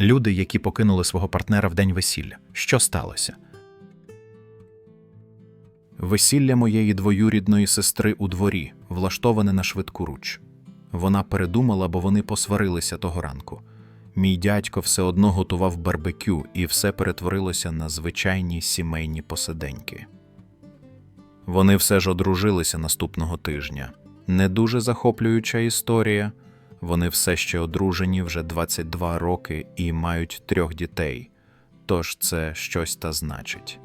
Люди, які покинули свого партнера в день весілля. Що сталося? Весілля моєї двоюрідної сестри у дворі, влаштоване на швидку руч. Вона передумала, бо вони посварилися того ранку. Мій дядько все одно готував барбекю, і все перетворилося на звичайні сімейні посиденьки. Вони все ж одружилися наступного тижня. Не дуже захоплююча історія. Вони все ще одружені вже 22 роки і мають трьох дітей. Тож це щось та значить.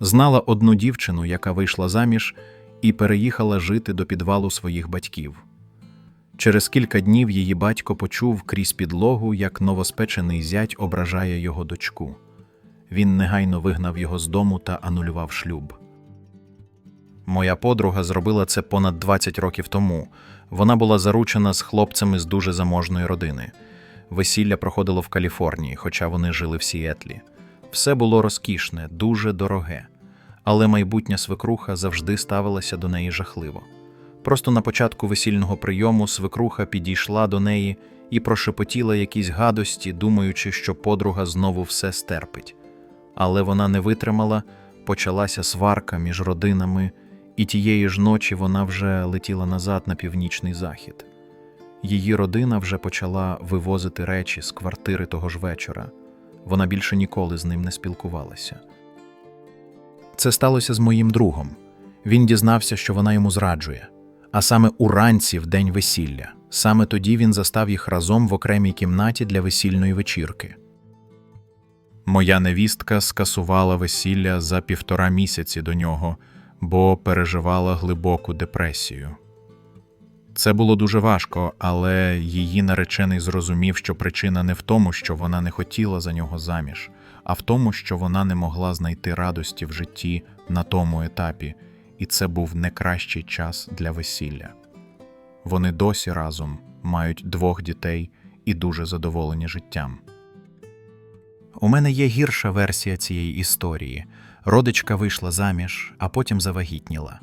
Знала одну дівчину, яка вийшла заміж і переїхала жити до підвалу своїх батьків. Через кілька днів її батько почув крізь підлогу, як новоспечений зять ображає його дочку. Він негайно вигнав його з дому та анулював шлюб. Моя подруга зробила це понад 20 років тому. Вона була заручена з хлопцями з дуже заможної родини. Весілля проходило в Каліфорнії, хоча вони жили в Сіетлі. Все було розкішне, дуже дороге. Але майбутня свекруха завжди ставилася до неї жахливо. Просто на початку весільного прийому свекруха підійшла до неї і прошепотіла якісь гадості, думаючи, що подруга знову все стерпить. Але вона не витримала, почалася сварка між родинами, і тієї ж ночі вона вже летіла назад на північний захід. Її родина вже почала вивозити речі з квартири того ж вечора. Вона більше ніколи з ним не спілкувалася. Це сталося з моїм другом. Він дізнався, що вона йому зраджує. А саме уранці, в день весілля. Саме тоді він застав їх разом в окремій кімнаті для весільної вечірки. Моя невістка скасувала весілля за півтора місяці до нього, бо переживала глибоку депресію. Це було дуже важко, але її наречений зрозумів, що причина не в тому, що вона не хотіла за нього заміж, а в тому, що вона не могла знайти радості в житті на тому етапі, і це був не кращий час для весілля. Вони досі разом мають двох дітей і дуже задоволені життям. У мене є гірша версія цієї історії. Родичка вийшла заміж, а потім завагітніла.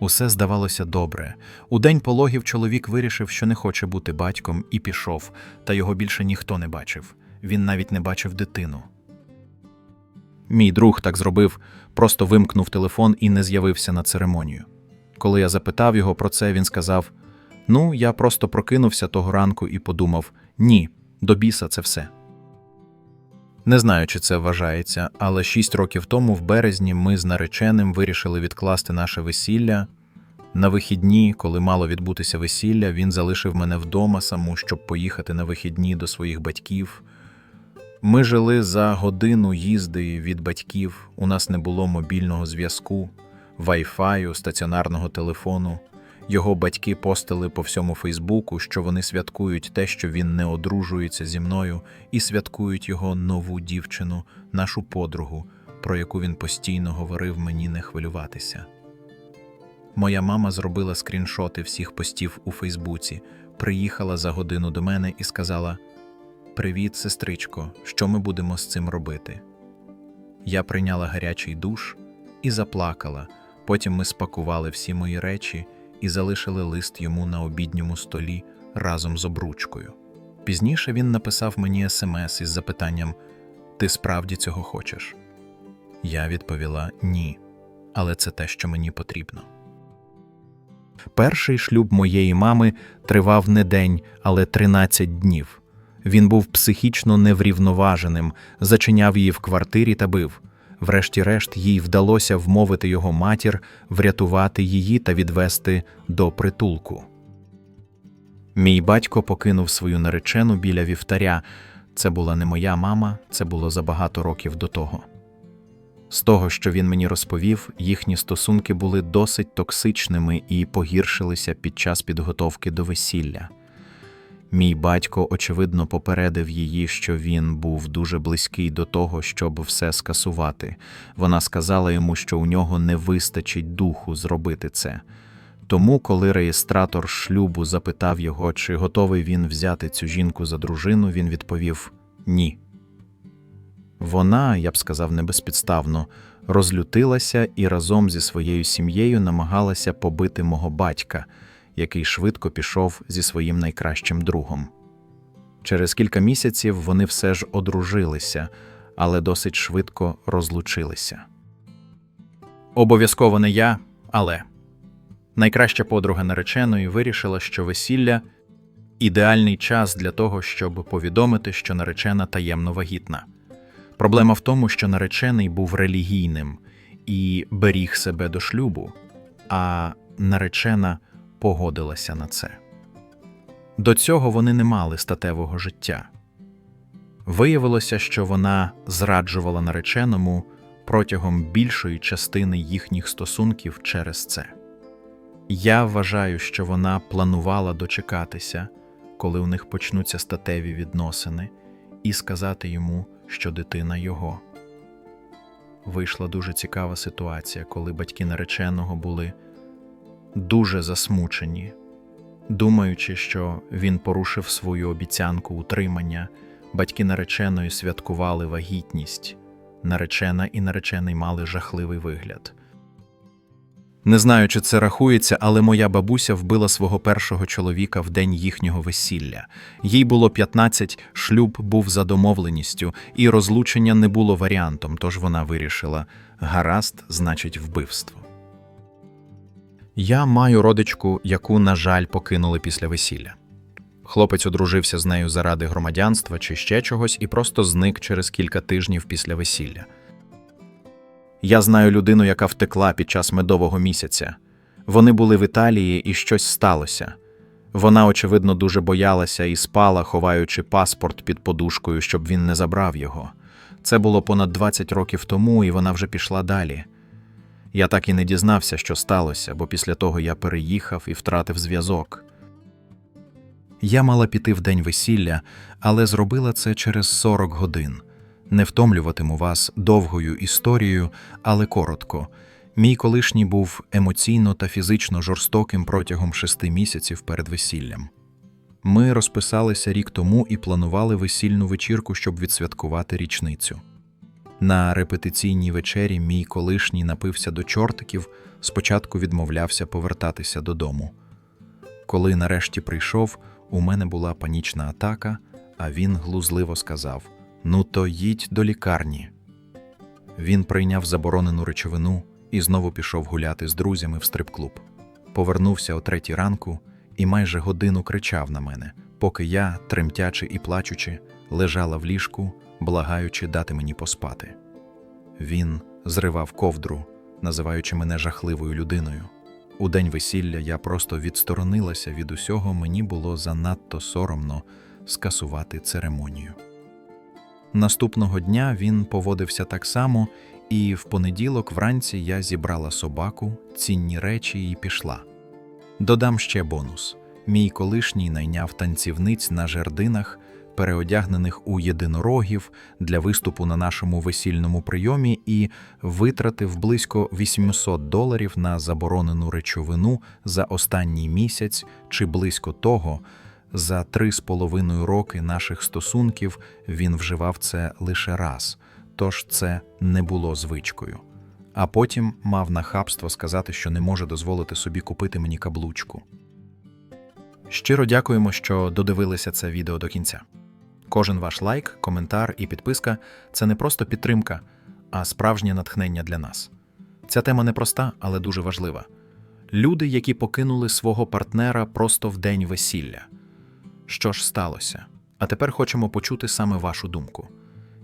Усе здавалося добре. У день пологів чоловік вирішив, що не хоче бути батьком, і пішов, та його більше ніхто не бачив. Він навіть не бачив дитину. Мій друг так зробив, просто вимкнув телефон і не з'явився на церемонію. Коли я запитав його про це, він сказав: Ну, я просто прокинувся того ранку і подумав: ні, до біса це все. Не знаю, чи це вважається, але шість років тому, в березні, ми з нареченим вирішили відкласти наше весілля. На вихідні, коли мало відбутися весілля, він залишив мене вдома саму, щоб поїхати на вихідні до своїх батьків. Ми жили за годину їзди від батьків, у нас не було мобільного зв'язку, вайфаю, стаціонарного телефону. Його батьки постили по всьому Фейсбуку, що вони святкують те, що він не одружується зі мною, і святкують його нову дівчину, нашу подругу, про яку він постійно говорив мені не хвилюватися. Моя мама зробила скріншоти всіх постів у Фейсбуці, приїхала за годину до мене і сказала: Привіт, сестричко, що ми будемо з цим робити? Я прийняла гарячий душ і заплакала. Потім ми спакували всі мої речі і залишили лист йому на обідньому столі разом з обручкою. Пізніше він написав мені смс із запитанням: Ти справді цього хочеш? Я відповіла ні, але це те, що мені потрібно. Перший шлюб моєї мами тривав не день, але 13 днів. Він був психічно неврівноваженим, зачиняв її в квартирі та бив. Врешті-решт, їй вдалося вмовити його матір врятувати її та відвести до притулку. Мій батько покинув свою наречену біля вівтаря. Це була не моя мама, це було за багато років до того. З того, що він мені розповів, їхні стосунки були досить токсичними і погіршилися під час підготовки до весілля. Мій батько, очевидно, попередив її, що він був дуже близький до того, щоб все скасувати. Вона сказала йому, що у нього не вистачить духу зробити це. Тому, коли реєстратор шлюбу запитав його, чи готовий він взяти цю жінку за дружину, він відповів ні. Вона, я б сказав, не безпідставно, розлютилася і разом зі своєю сім'єю намагалася побити мого батька, який швидко пішов зі своїм найкращим другом. Через кілька місяців вони все ж одружилися, але досить швидко розлучилися. Обов'язково не я, але найкраща подруга нареченої вирішила, що весілля ідеальний час для того, щоб повідомити, що наречена таємно вагітна. Проблема в тому, що наречений був релігійним і беріг себе до шлюбу, а наречена погодилася на це. До цього вони не мали статевого життя. Виявилося, що вона зраджувала нареченому протягом більшої частини їхніх стосунків через це. Я вважаю, що вона планувала дочекатися, коли у них почнуться статеві відносини, і сказати йому, що дитина його. Вийшла дуже цікава ситуація, коли батьки нареченого були дуже засмучені, думаючи, що він порушив свою обіцянку утримання, батьки нареченої святкували вагітність, наречена і наречений мали жахливий вигляд. Не знаю, чи це рахується, але моя бабуся вбила свого першого чоловіка в день їхнього весілля. Їй було 15, шлюб був за домовленістю, і розлучення не було варіантом, тож вона вирішила гаразд, значить, вбивство. Я маю родичку, яку, на жаль, покинули після весілля. Хлопець одружився з нею заради громадянства чи ще чогось і просто зник через кілька тижнів після весілля. Я знаю людину, яка втекла під час медового місяця. Вони були в Італії і щось сталося. Вона, очевидно, дуже боялася і спала, ховаючи паспорт під подушкою, щоб він не забрав його. Це було понад 20 років тому, і вона вже пішла далі. Я так і не дізнався, що сталося, бо після того я переїхав і втратив зв'язок. Я мала піти в день весілля, але зробила це через 40 годин. Не втомлюватиму вас довгою історією, але коротко. Мій колишній був емоційно та фізично жорстоким протягом шести місяців перед весіллям. Ми розписалися рік тому і планували весільну вечірку, щоб відсвяткувати річницю. На репетиційній вечері мій колишній напився до чортиків, спочатку відмовлявся повертатися додому. Коли нарешті прийшов, у мене була панічна атака, а він глузливо сказав: Ну, то їдь до лікарні. Він прийняв заборонену речовину і знову пішов гуляти з друзями в стрип-клуб. Повернувся о третій ранку і майже годину кричав на мене, поки я, тремтячи і плачучи, лежала в ліжку, благаючи дати мені поспати. Він зривав ковдру, називаючи мене жахливою людиною. У день весілля я просто відсторонилася від усього, мені було занадто соромно скасувати церемонію. Наступного дня він поводився так само, і в понеділок вранці я зібрала собаку, цінні речі і пішла. Додам ще бонус: мій колишній найняв танцівниць на жердинах, переодягнених у єдинорогів для виступу на нашому весільному прийомі, і витратив близько 800 доларів на заборонену речовину за останній місяць чи близько того. За три з половиною роки наших стосунків він вживав це лише раз, тож це не було звичкою. А потім мав нахабство сказати, що не може дозволити собі купити мені каблучку. Щиро дякуємо, що додивилися це відео до кінця. Кожен ваш лайк, коментар і підписка це не просто підтримка, а справжнє натхнення для нас. Ця тема непроста, але дуже важлива. Люди, які покинули свого партнера просто в день весілля. Що ж сталося? А тепер хочемо почути саме вашу думку.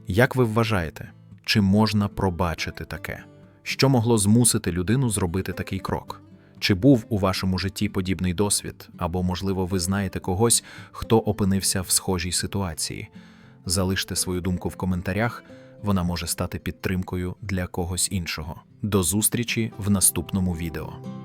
Як ви вважаєте, чи можна пробачити таке? Що могло змусити людину зробити такий крок? Чи був у вашому житті подібний досвід, або, можливо, ви знаєте когось, хто опинився в схожій ситуації? Залиште свою думку в коментарях, вона може стати підтримкою для когось іншого. До зустрічі в наступному відео.